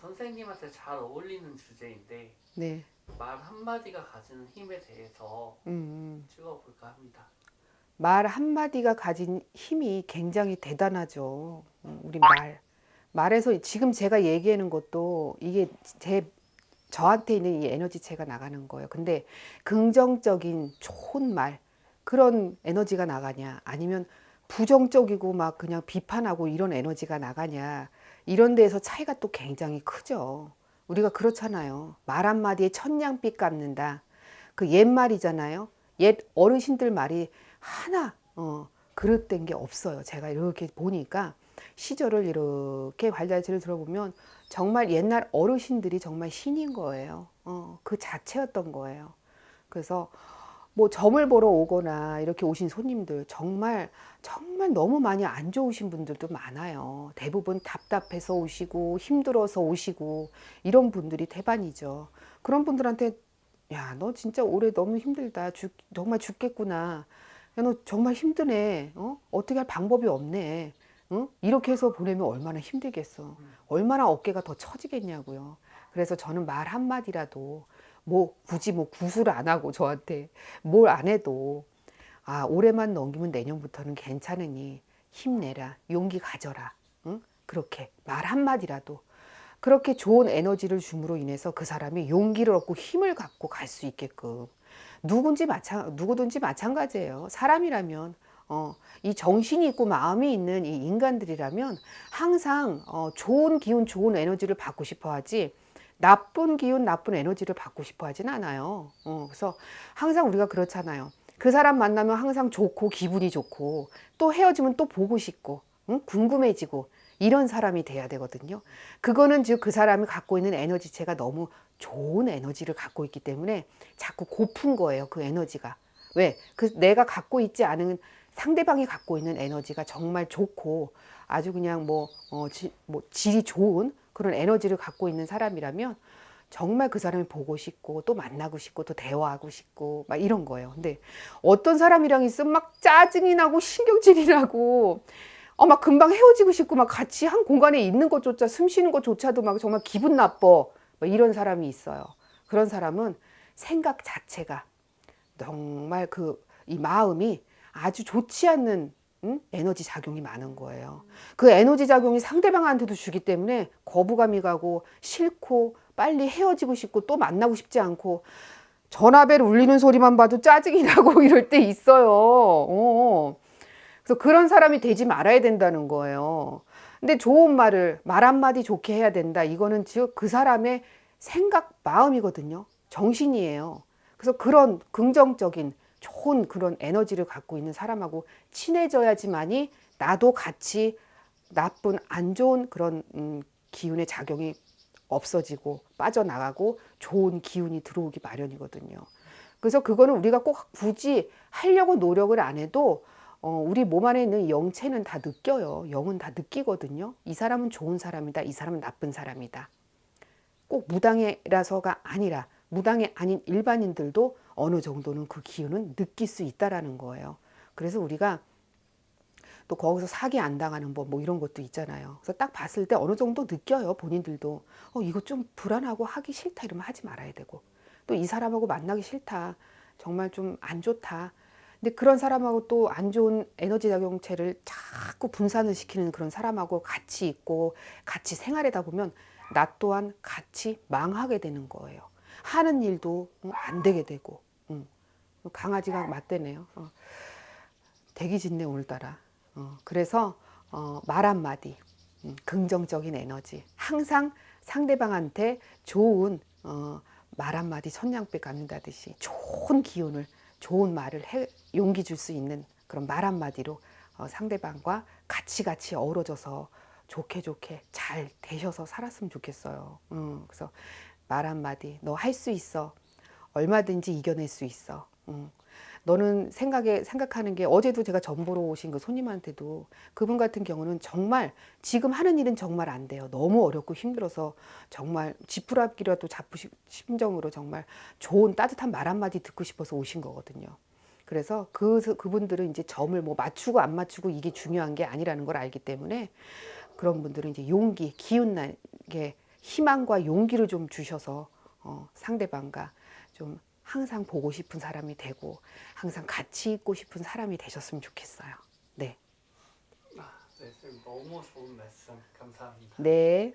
선생님한테 잘 어울리는 주제인데 네. 말 한마디가 가지는 힘에 대해서 음, 음. 찍어볼까 합니다. 말 한마디가 가진 힘이 굉장히 대단하죠. 음, 우리 말. 말에서 지금 제가 얘기하는 것도 이게 제 저한테 있는 이 에너지체가 나가는 거예요. 근데 긍정적인 좋은 말 그런 에너지가 나가냐 아니면 부정적이고 막 그냥 비판하고 이런 에너지가 나가냐 이런 데에서 차이가 또 굉장히 크죠. 우리가 그렇잖아요. 말 한마디에 천냥빛 갚는다. 그 옛말이잖아요. 옛 어르신들 말이 하나 어, 그릇된 게 없어요. 제가 이렇게 보니까 시절을 이렇게 관자체를 들어보면 정말 옛날 어르신들이 정말 신인 거예요. 어, 그 자체였던 거예요. 그래서 뭐 점을 보러 오거나 이렇게 오신 손님들 정말 정말 너무 많이 안 좋으신 분들도 많아요. 대부분 답답해서 오시고 힘들어서 오시고 이런 분들이 대반이죠. 그런 분들한테 야, 너 진짜 올해 너무 힘들다. 죽, 정말 죽겠구나. 야, 너 정말 힘드네. 어? 어떻게 할 방법이 없네. 응? 이렇게 해서 보내면 얼마나 힘들겠어. 얼마나 어깨가 더 처지겠냐고요. 그래서 저는 말 한마디라도 뭐 굳이 뭐 구술 안 하고 저한테 뭘 안 해도 아, 올해만 넘기면 내년부터는 괜찮으니 힘내라. 용기 가져라. 응? 그렇게 말 한마디라도 그렇게 좋은 에너지를 줌으로 인해서 그 사람이 용기를 얻고 힘을 갖고 갈 수 있게끔 누군지 마찬 누구든지 마찬가지예요. 사람이라면 어, 이 정신이 있고 마음이 있는 이 인간들이라면 항상 어, 좋은 기운, 좋은 에너지를 받고 싶어 하지 나쁜 기운, 나쁜 에너지를 받고 싶어 하진 않아요. 어, 그래서 항상 우리가 그렇잖아요. 그 사람 만나면 항상 좋고 기분이 좋고 또 헤어지면 또 보고 싶고 응? 궁금해지고 이런 사람이 돼야 되거든요. 그거는 즉 그 사람이 갖고 있는 에너지체가 너무 좋은 에너지를 갖고 있기 때문에 자꾸 고픈 거예요. 그 에너지가. 왜? 그 내가 갖고 있지 않은 상대방이 갖고 있는 에너지가 정말 좋고 아주 그냥 뭐, 어, 지, 뭐 질이 좋은 그런 에너지를 갖고 있는 사람이라면 정말 그 사람이 보고 싶고 또 만나고 싶고 또 대화하고 싶고 막 이런 거예요. 근데 어떤 사람이랑 있으면 막 짜증이 나고 신경질이 나고 어, 막 금방 헤어지고 싶고 막 같이 한 공간에 있는 것조차 숨 쉬는 것조차도 막 정말 기분 나빠 뭐 이런 사람이 있어요. 그런 사람은 생각 자체가 정말 그 이 마음이 아주 좋지 않는 응? 에너지 작용이 많은 거예요. 그 에너지 작용이 상대방한테도 주기 때문에 거부감이 가고 싫고 빨리 헤어지고 싶고 또 만나고 싶지 않고 전화벨 울리는 소리만 봐도 짜증이 나고 이럴 때 있어요. 어. 그래서 그런 사람이 되지 말아야 된다는 거예요. 근데 좋은 말을 말 한마디 좋게 해야 된다. 이거는 즉 그 사람의 생각, 마음이거든요. 정신이에요. 그래서 그런 긍정적인 좋은 그런 에너지를 갖고 있는 사람하고 친해져야지만이 나도 같이 나쁜 안 좋은 그런 음, 기운의 작용이 없어지고 빠져나가고 좋은 기운이 들어오기 마련이거든요. 그래서 그거는 우리가 꼭 굳이 하려고 노력을 안 해도 어, 우리 몸 안에 있는 영체는 다 느껴요. 영은 다 느끼거든요. 이 사람은 좋은 사람이다. 이 사람은 나쁜 사람이다. 꼭 무당이라서가 아니라 무당이 아닌 일반인들도 어느 정도는 그 기운은 느낄 수 있다라는 거예요. 그래서 우리가 또 거기서 사기 안 당하는 법 뭐 이런 것도 있잖아요. 그래서 딱 봤을 때 어느 정도 느껴요. 본인들도 어 이거 좀 불안하고 하기 싫다 이러면 하지 말아야 되고 또 이 사람하고 만나기 싫다. 정말 좀 안 좋다. 근데 그런 사람하고 또 안 좋은 에너지 작용체를 자꾸 분산을 시키는 그런 사람하고 같이 있고 같이 생활하다 보면 나 또한 같이 망하게 되는 거예요. 하는 일도 음, 안 되게 되고 음. 강아지가 맞대네요. 어. 대기 짓네 오늘따라. 어. 그래서 어, 말 한마디 음, 긍정적인 에너지 항상 상대방한테 좋은 어, 말 한마디 천냥빛 갚는다듯이 좋은 기운을 좋은 말을 해, 용기 줄 수 있는 그런 말 한마디로 어, 상대방과 같이 같이 어우러져서 좋게 좋게 잘 되셔서 살았으면 좋겠어요. 음, 그래서 말 한마디 너 할 수 있어. 얼마든지 이겨낼 수 있어. 음. 너는 생각에 생각하는 게 어제도 제가 전 보러 오신 그 손님한테도 그분 같은 경우는 정말 지금 하는 일은 정말 안 돼요. 너무 어렵고 힘들어서 정말 지푸라기라도 잡으시 심정으로 정말 좋은 따뜻한 말 한마디 듣고 싶어서 오신 거거든요. 그래서 그 그분들은 이제 점을 뭐 맞추고 안 맞추고 이게 중요한 게 아니라는 걸 알기 때문에 그런 분들은 이제 용기, 기운 나게 희망과 용기를 좀 주셔서 어, 상대방과 좀 항상 보고 싶은 사람이 되고 항상 같이 있고 싶은 사람이 되셨으면 좋겠어요. 네. 아, 네, 선생님 너무 좋은 말씀 감사합니다. 네.